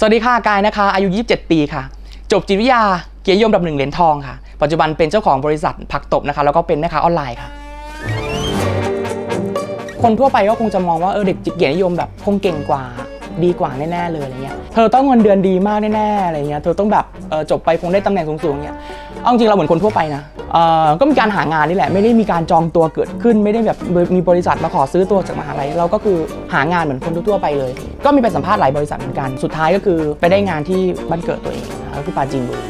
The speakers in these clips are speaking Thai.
สวัสดีค่ะกายนะคะ อายุ 27 ปีค่ะ จบจิตวิทยาเกียรติยมดับหนึ่งเหรียญทองค่ะ ปัจจุบันเป็นเจ้าของบริษัทผักตบนะคะ แล้วก็เป็นแม่ค้าออนไลน์ค่ะ คนทั่วไปก็คงจะมองว่าเออเด็กเกียรตินิยมแบบคงเก่งกว่าดีกว่าแน่ๆเลยอะไรเงี้ย เธอต้องเงินเดือนดีมากแน่ๆอะไรเงี้ย เธอต้องแบบเออจบไปคงได้ตำแหน่งสูงๆเงี้ย เอาจริงเราเหมือนคนทั่วไปนะก็มีการหางานนี่แหละ ไม่ได้มีการจองตัวเกิดขึ้น ไม่ได้แบบมีบริษัทมาขอซื้อตัวจากมหาลัยเราก็คือหางานเหมือนคนทั่วไปเลย ก็มีไปสัมภาษณ์หลายบริษัทเหมือนกัน สุดท้ายก็คือไปได้งานที่บ้านเกิดตัวเองนะก็คือปาจีนบุรี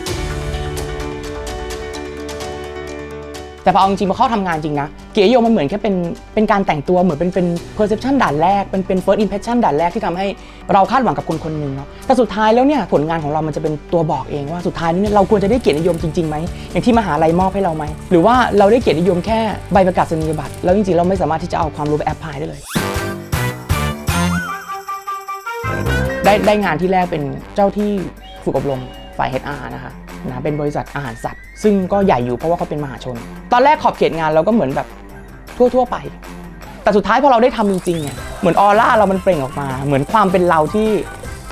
แต่พอเอาจริงพอเข้าทำงานจริงนะ กียรตินิยมมันเหมือนแค่เป็นเป็นการแต่งตัวเหมือนเป็นเป็น perception ด่านแรก เป็นเป็น first impression ด่านแรกที่ทำให้เราคาดหวังกับคนคนหนึ่งเนาะแต่สุดท้ายแล้วเนี่ยผลงานของเรามันจะเป็นตัวบอกเองว่าสุดท้ายนี่เราควรจะได้เกียรตินิยมจริงๆไหมอย่างที่มหาลัยมอบให้เราไหมหรือว่าเราได้เกียรตินิยมแค่ใบประกาศนียบัตรแล้วจริงๆเราไม่สามารถที่จะเอาความรู้ไปแอพพลายได้เลยได้ได้งานที่แรกเป็นเจ้าที่ฝึกอบรมฝ่าย HR นะคะนะเป็นบริษัทอาหารสัตว์ ซึ่งก็ใหญ่อยู่เพราะว่าเขาเป็นมหาชน ตอนแรกขอบเขตงานเราก็เหมือนแบบ ทั่วๆไป แต่สุดท้ายพอเราได้ทำจริงๆเนี่ยเหมือนออร่าเรามันเปล่งออกมา เหมือนความเป็นเราที่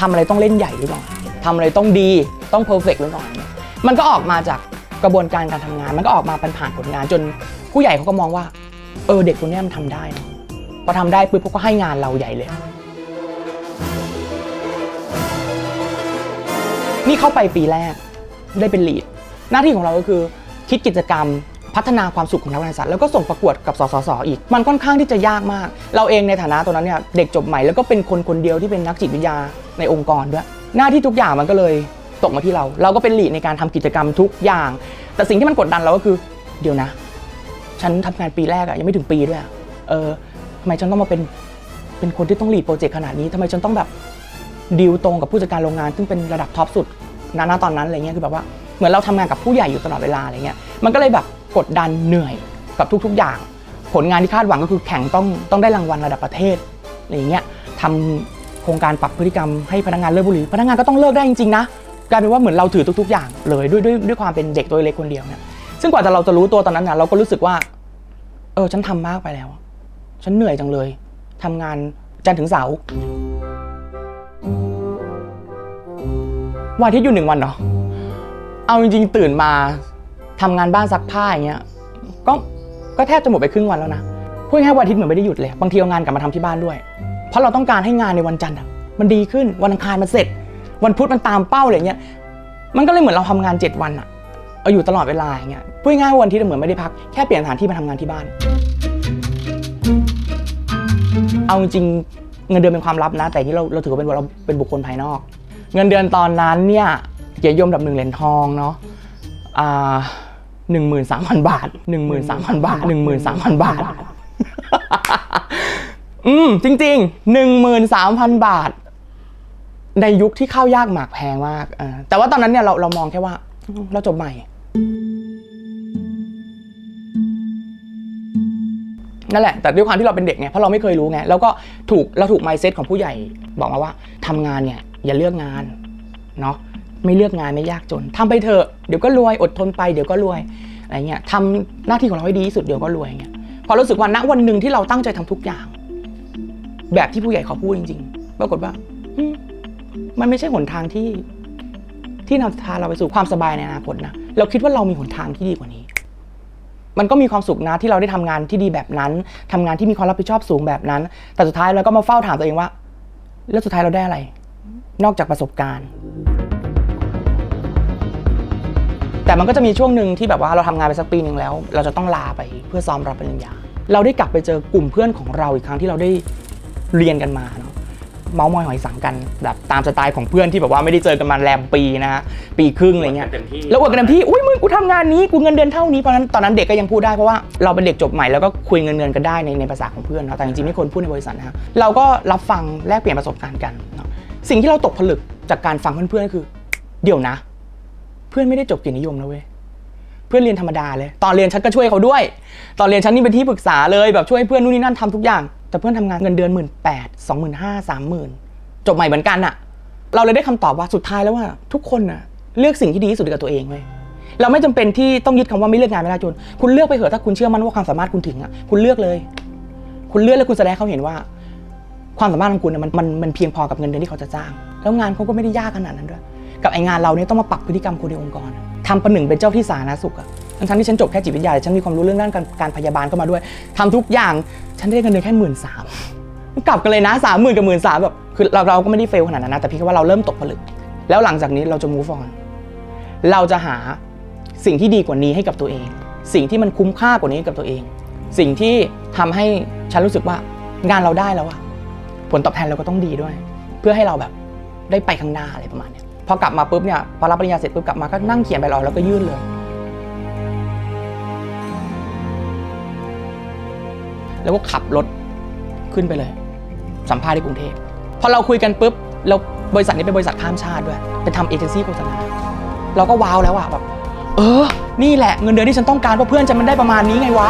ทำอะไรต้องเล่นใหญ่หรือเปล่าทำอะไรต้องดีต้องเพอร์เฟกต์หรือเปล่ามันก็ออกมาจากกระบวนการการทำงาน มันก็ออกมาเป็นผ่านผลงานจนผู้ใหญ่เขาก็มองว่า เออเด็กคนนี้มันทำได้นะพอทำได้ปุ๊บเขาก็ให้งานเราใหญ่เลย นี่เข้าไปปีแรกได้เป็นลีดหน้าที่ของเราก็คือคิดกิจกรรม พัฒนาความสุขของนักเรียนศาสตร์แล้วก็ส่งประกวดกับสสสอีก มันค่อนข้างที่จะยากมาก เราเองในฐานะตอนนั้นเนี่ยเด็กจบใหม่แล้วก็เป็นคนคนเดียวที่เป็นนักจิตวิทยาในองค์กรด้วย หน้าที่ทุกอย่างมันก็เลยตกมาที่เรา เราก็เป็นหลีดในการทำกิจกรรมทุกอย่าง แต่สิ่งที่มันกดดันเราก็คือเดี๋ยวนะ ฉันทำงานปีแรกอะยังไม่ถึงปีด้วยอเออทำไมฉันต้องมาเป็นเป็นคนที่ต้องหลีดโปรเจกต์ขนาดนี้ทำไมฉันต้องแบบดีลตรงกับผู้จัดการโรงงาน ซึ่งเป็นระดับท็อปสุดณณตอนนั้นอะไรเงี้ยคือแบบว่าเหมือนเราทำงานกับผู้ใหญ่อยู่ตลอดเวลาอะไรเงี้ยมันก็เลยแบบ กดดันเหนื่อยกับทุกๆอย่าง ผลงานที่คาดหวังก็คือแข่งต้องต้องได้รางวัลระดับประเทศอะไรเงี้ยทำโครงการปรับพฤติกรรมให้พนักงานเลิกบุหรี่พนักงานก็ต้องเลิกได้จริงๆนะกลายเป็นว่าเหมือนเราถือทุก ๆ อย่างเลยด้วยด้วยด้วยความเป็นเด็กตัวเล็กคนเดียวเนี่ยซึ่งกว่าจะเราจะรู้ตัวตอนนั้นนะเราก็รู้สึกว่า เออฉันทำมากไปแล้ว ฉันเหนื่อยจังเลยทำงานจันถึงเสาร์วันทิตย์อยู่หนึ่งวันเนาะเอาจริง ๆ ตื่นมา ทำงานบ้านซักผ้าอย่างเงี้ยก็ก็แทบจะหมดไปครึ่งวันแล้วนะพูดง่ายวันอาทิตย์เหมือนไม่ได้หยุดเลยบางทีเอางานกลับมาทำที่บ้านด้วย เพราะเราต้องการให้งานในวันจันทร์มันดีขึ้นวันอังคารมันเสร็จ วันพุธมันตามเป้าอะไรเงี้ยมันก็เลยเหมือนเราทำงาน 7 วันอะเอาอยู่ตลอดเวลาอย่างเงี้ยพูดง่ายวันอาทิตย์เหมือนไม่ได้พักแค่เปลี่ยนสถานที่มาทำงานที่บ้าน เอาจริงเงินเดือนเป็นความลับนะ แต่ที่เราเราถือว่าเป็นเราเป็นบุคคลภายนอก เงินเดือนตอนนั้นเนี่ยเกียรติยมดับหนึ่งเหรียญทองเนาะอ่า หนึ่งหมื่นสามพันบาทหนึ่งหมื่นสามพันบาทหนึ่งหมื่นสามพันบาท อืม จริงๆหนึ่งหมื่นสามพันบาท ในยุคที่ข้าวยากหมากแพงมากเออแต่ว่าตอนนั้นเนี่ยเราเรามองแค่ว่าอืมเราจบใหม่ นั่นแหละ แต่ด้วยความที่เราเป็นเด็กไง เพราะเราไม่เคยรู้ไง แล้วก็ถูกเราถูกไมเซ็ตของผู้ใหญ่ บอกมาว่าทำงานเนี่ย อย่าเลือกงาน เนาะ ไม่เลือกงานไม่ยากจนทำไปเถอะเดี๋ยวก็รวยอดทนไปเดี๋ยวก็รวยอะไรเงี้ยทำหน้าที่ของเราให้ดีที่สุดเดี๋ยวก็รวยเงี้ยพอรู้สึกว่าณวันหนึ่งที่เราตั้งใจทำทุกอย่าง แบบที่ผู้ใหญ่เขาพูดจริง ๆ ปรากฏว่ามันไม่ใช่หนทางที่ ที่นำพาเราไปสู่ความสบายในอนาคตนะเราคิดว่าเรามีหนทางที่ดีกว่านี้ มันก็มีความสุขนะที่เราได้ทำงานที่ดีแบบนั้นทำงานที่มีความรับผิดชอบสูงแบบนั้น แต่สุดท้ายเราก็มาเฝ้าถามตัวเองว่า แล้วสุดท้ายเราได้อะไร นอกจากประสบการณ์ แต่มันก็จะมีช่วงหนึ่งที่แบบว่าเราทำงานไปสักปีหนึ่งแล้ว เราจะต้องลาไปเพื่อซ้อมรับปริญญา เราได้กลับไปเจอกลุ่มเพื่อนของเราอีกครั้งที่เราได้เรียนกันมาเนาะเมาส์มอยหอยสังกันแบบตามสไตล์ของเพื่อนที่แบบว่าไม่ได้เจอกันมาแรมปีนะฮะปีครึ่งอะไรเงี้ยเต็มที่แล้วอวดกันเต็มที่อุ้ยมึงกูทำงานนี้กูเงินเดือนเท่านี้เพราะฉะนั้นตอนนั้นเด็กก็ยังพูดได้เพราะว่าเราเป็นเด็กจบใหม่แล้วก็คุยเงินเดือนกันได้ในในภาษาของเพื่อนเนาะแต่จริงๆไม่ควรพูดในบริษัทนะฮะเราก็รับฟังแลกเปลี่ยนประสบการณ์กันเนาะสิ่งที่เราตกผลึกจากการฟังเพื่อนๆก็คือ เดี๋ยวนะเพื่อนไม่ได้จบเกียรตินิยมนะเว้ยเพื่อนเรียนธรรมดาเลย ตอนเรียนฉันก็ช่วยเขาด้วย ตอนเรียนฉันนี่เป็นที่ปรึกษาเลยแบบช่วยเพื่อนนู่นนี่นั่นทำทุกอย่าง แต่เพื่อนทำงานเงินเดือนหมื่นแปดสองหมื่นห้าสามหมื่นจบใหม่เหมือนกันอะเราเลยได้คำตอบว่าสุดท้ายแล้วว่า ทุกคนน่ะเลือกสิ่งที่ดีที่สุดกับตัวเองเว้ยเราไม่จำเป็นที่ต้องยึดคำว่าไม่เลือกงานไม่ได้จน คุณเลือกไปเถอะถ้าคุณเชื่อมั่นว่าความสามารถคุณถึงอะคุณเลือกเลย คุณเลือกแล้วคุณแสดงเขาเห็นว่า ความสามารถของคุณมันมันมันเพียงพอกับเงินเดือนที่เขาจะจ้าง แล้วงานเขาก็ไม่ได้ยากขนาดนั้นด้วย กับไองานเราเนี่ยต้องมาปรับพฤติกรรมคนในองค์กรทำประหนึ่งเป็นเจ้าที่สาธารณสุขอะทั้งที่ฉันจบแค่จิตวิทยาแต่ฉันมีความรู้เรื่องด้านการการพยาบาลเข้ามาด้วยทำทุกอย่างฉันได้เงินเดือนแค่หมื่นสามกลับกันเลยนะสามหมื่นกับหมื่นสามแบบคือเราเราก็ไม่ได้เฟลขนาดนั้นนะแต่พี่คิดว่าเราเริ่มตกผลึก แล้วหลังจากนี้เราจะ move on เราจะหาสิ่งที่ดีกว่านี้ให้กับตัวเอง สิ่งที่มันคุ้มค่ากว่านี้กับตัวเอง สิ่งที่ทำให้ฉันรู้สึกว่างานเราได้แล้วอะผลตอบแทนเราก็ต้องดีด้วย เพื่อให้เราแบบได้ไปข้างหน้าอะไรประมาณนี้ พอกลับมาปุ๊บเนี่ยพอรับปริญญาเสร็จปุ๊บกลับมาก็นั่งเขียนใบรอแล้วก็ยื่นเลยแล้วก็ขับรถขึ้นไปเลย สัมภาษณ์ที่กรุงเทพพอเราคุยกันปุ๊บแล้วบริษัทนี้เป็นบริษัทข้ามชาติด้วยเป็นทำเอเจนซี่โฆษณาเราก็ว้าวแล้วอะแบบเออ นี่แหละเงินเดือนที่ฉันต้องการเพราะเพื่อนฉันมันได้ประมาณนี้ไงวะ